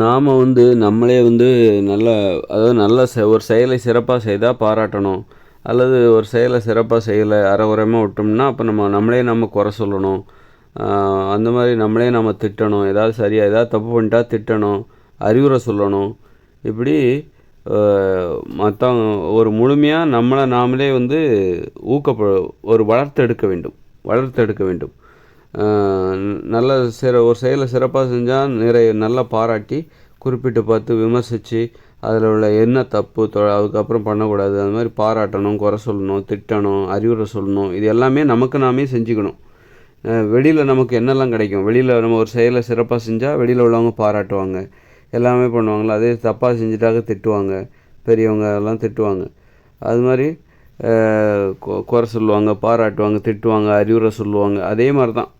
நாம் வந்து நம்மளே வந்து நல்ல அதாவது நல்ல செ ஒரு செயலை சிறப்பாக செய்தால் பாராட்டணும். அல்லது ஒரு செயலை சிறப்பாக செய்யலை அறகுறையமாக விட்டோம்னா அப்போ நம்ம நம்மளே நம்ம குறை சொல்லணும். அந்த மாதிரி நம்மளே நம்ம திட்டணும். ஏதாவது சரியாக ஏதாவது தப்பு பண்ணிட்டா திட்டணும். அறிவுரை சொல்லணும். இப்படி மற்றவங்க ஒரு முழுமையாக நம்மளை நாமளே வந்து ஊக்கப்ப ஒரு வளர்த்தெடுக்க வேண்டும். வளர்த்தெடுக்க வேண்டும். நல்ல சிற ஒரு செயலை சிறப்பாக செஞ்சால் நிறைய நல்லா பாராட்டி குறிப்பிட்டு பார்த்து விமர்சித்து அதில் உள்ள என்ன தப்பு தொ அதுக்கப்புறம் பண்ணக்கூடாது அது மாதிரி பாராட்டணும் குறை சொல்லணும் திட்டணும் அறிவுரை சொல்லணும் இது எல்லாமே நமக்கு நாமே செஞ்சுக்கணும். வெளியில் நமக்கு என்னெல்லாம் கிடைக்கும்? வெளியில் நம்ம ஒரு செயலை சிறப்பாக செஞ்சால் வெளியில் உள்ளவங்க பாராட்டுவாங்க. எல்லாமே பண்ணுவாங்களா அதே தப்பாக செஞ்சுட்டாக்க திட்டுவாங்க பெரியவங்க எல்லாம் திட்டுவாங்க. அது மாதிரி குறை சொல்லுவாங்க பாராட்டுவாங்க திட்டுவாங்க அறிவுரை சொல்லுவாங்க அதே மாதிரி தான்.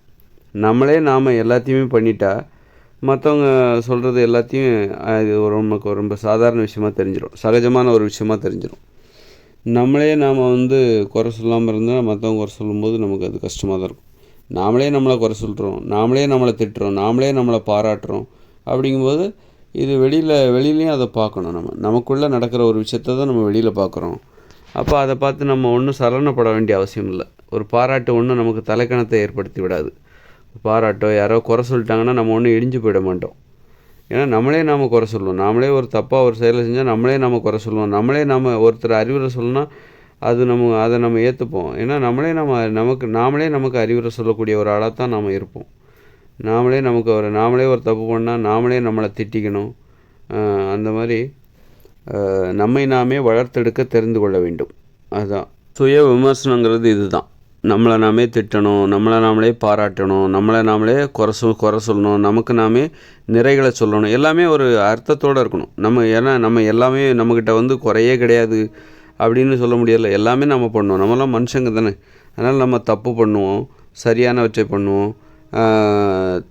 நம்மளே நாம் எல்லாத்தையுமே பண்ணிட்டா மற்றவங்க சொல்கிறது எல்லாத்தையும் இது நமக்கு ரொம்ப சாதாரண விஷயமா தெரிஞ்சிடும் சகஜமான ஒரு விஷயமா தெரிஞ்சிடும் நம்மளே நாம் வந்து குறை சொல்லாமல் இருந்தால் மற்றவங்க குறை சொல்லும்போது நமக்கு அது கஷ்டமாக தான் இருக்கும். நாமளே நம்மளை குறை சொல்கிறோம் நாமளே நம்மளை திட்டுறோம் நாமளே நம்மளை பாராட்டுறோம் அப்படிங்கும்போது இது வெளியில் வெளியிலையும் அதை பார்க்கணும் நம்ம. நமக்குள்ளே நடக்கிற ஒரு விஷயத்த தான் நம்ம வெளியில் பார்க்குறோம். அப்போ அதை பார்த்து நம்ம ஒன்றும் சலனப்பட வேண்டிய அவசியம் இல்லை. ஒரு பாராட்டு ஒன்றும் நமக்கு தலைக்கணத்தை ஏற்படுத்தி விடாது. பாராட்டோ யாரோ குறை சொல்லிட்டாங்கன்னா நம்ம ஒன்றும் இடிஞ்சு போயிட மாட்டோம். ஏன்னா நம்மளே நாம் குறை சொல்லுவோம். நாமளே ஒரு தப்பாக ஒரு செயலை செஞ்சால் நம்மளே நம்ம குறை சொல்லுவோம். நம்மளே நம்ம ஒருத்தர் அறிவுரை சொல்லணும்னா அது நம்ம அதை நம்ம ஏற்றுப்போம் ஏன்னா நம்மளே நம்ம நமக்கு நாமளே நமக்கு அறிவுரை சொல்லக்கூடிய ஒரு ஆளாக தான் நாம் இருப்போம். நாமளே நமக்கு ஒரு நாமளே ஒரு தப்பு பண்ணால் நாமளே நம்மளை திட்டிக்கணும். அந்த மாதிரி நம்மை நாமே வளர்த்தெடுக்க தெரிந்து கொள்ள வேண்டும். அதுதான். சுய விமர்சனங்கிறது இதுதான். நம்மளை நாமே திட்டணும் நம்மளை நாமளே பாராட்டணும் நம்மளை நாமளே குறை சொல் குறை சொல்லணும் நமக்கு நாமே நிறைகளை சொல்லணும். எல்லாமே ஒரு அர்த்தத்தோடு இருக்கணும். நம்ம ஏன்னா நம்ம எல்லாமே நம்மக்கிட்ட வந்து குறையே கிடையாது அப்படின்னு சொல்ல முடியலை. எல்லாமே நம்ம பண்ணுவோம் நம்மளாம் மனுஷங்க தானே. அதனால் நம்ம தப்பு பண்ணுவோம். சரியானவற்றை பண்ணுவோம்.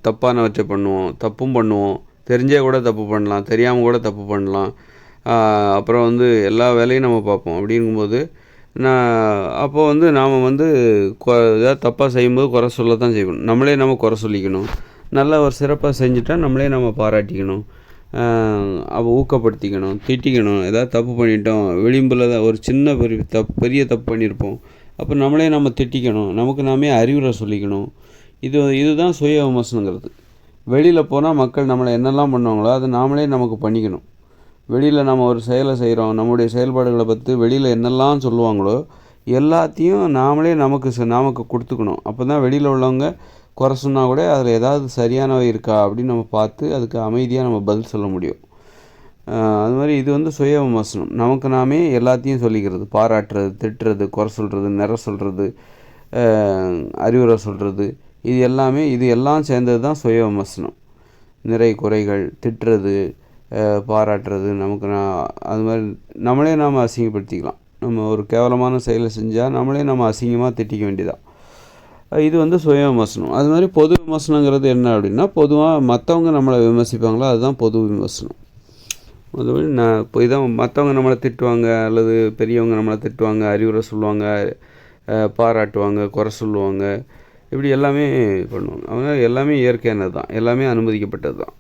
தப்பானவற்றை பண்ணுவோம். தப்பும் பண்ணுவோம். தெரிஞ்சே கூட தப்பு பண்ணலாம். தெரியாமல் கூட தப்பு பண்ணலாம். அப்புறம் வந்து எல்லா வேலையும் நம்ம பார்ப்போம். அப்படிங்கும்போது நான் அப்போது வந்து நாம் வந்து கொ ஏதாவது தப்பாக செய்யும்போது குறை சொல்ல தான் செய்யணும். நம்மளே நம்ம குறை சொல்லிக்கணும். நல்லா ஒரு சிறப்பாக செஞ்சுட்டா நம்மளே நம்ம பாராட்டிக்கணும். அப்போ ஊக்கப்படுத்திக்கணும் திட்டிக்கணும். ஏதாவது தப்பு பண்ணிட்டோம் விளிம்பில் தான் ஒரு சின்ன பெரிய தப்பு பெரிய தப்பு பண்ணியிருப்போம் அப்போ நம்மளே நம்ம திட்டிக்கணும். நமக்கு நாமே அறிவுரை சொல்லிக்கணும். இது இதுதான் சுய விமர்சனங்கிறது. வெளியில் போனால் மக்கள் நம்மளை என்னெல்லாம் பண்ணுவாங்களோ அதை நாமளே நமக்கு பண்ணிக்கணும். வெளியில் நம்ம ஒரு செயலை செய்கிறோம் நம்முடைய செயல்பாடுகளை பற்றி வெளியில் என்னெல்லாம் சொல்லுவாங்களோ எல்லாத்தையும் நாமளே நமக்கு நமக்கு கொடுத்துக்கணும். அப்போ தான் வெளியில் உள்ளவங்க குறை சொன்னால் கூட அதில் ஏதாவது சரியானவை இருக்கா அப்படின்னு நம்ம பார்த்து அதுக்கு அமைதியாக நம்ம பதில் சொல்ல முடியும். அது மாதிரி இது வந்து சுய விமர்சனம். நமக்கு நாமே எல்லாத்தையும் சொல்லிக்கிறது. பாராட்டுறது திட்டுறது குறை சொல்கிறது நிற சொல்கிறது அறிவுரை சொல்கிறது இது எல்லாமே இது எல்லாம் சேர்ந்தது தான் சுய விமர்சனம். நிறை குறைகள் திட்டுறது பாராட்டுறது நமக்கு நான் அது மாதிரி நம்மளே நாம் அசிங்கப்படுத்திக்கலாம். நம்ம ஒரு கேவலமான செயலை செஞ்சால் நம்மளே நம்ம அசிங்கமாக திட்டிக்க வேண்டியதான் இது வந்து சுய விமர்சனம். அது மாதிரி பொது விமர்சனங்கிறது என்ன அப்படின்னா பொதுவாக மற்றவங்க நம்மளை விமர்சிப்பாங்களோ? அதுதான் பொது விமர்சனம். அதுமாதிரி நான் இப்போ இதான் மற்றவங்க நம்மளை திட்டுவாங்க அல்லது பெரியவங்க நம்மளை திட்டுவாங்க அறிவுரை சொல்லுவாங்க பாராட்டுவாங்க குறை சொல்லுவாங்க. இப்படி எல்லாமே பண்ணுவாங்க. அவங்க எல்லாமே இயற்கையானது தான் எல்லாமே அனுமதிக்கப்பட்டது தான்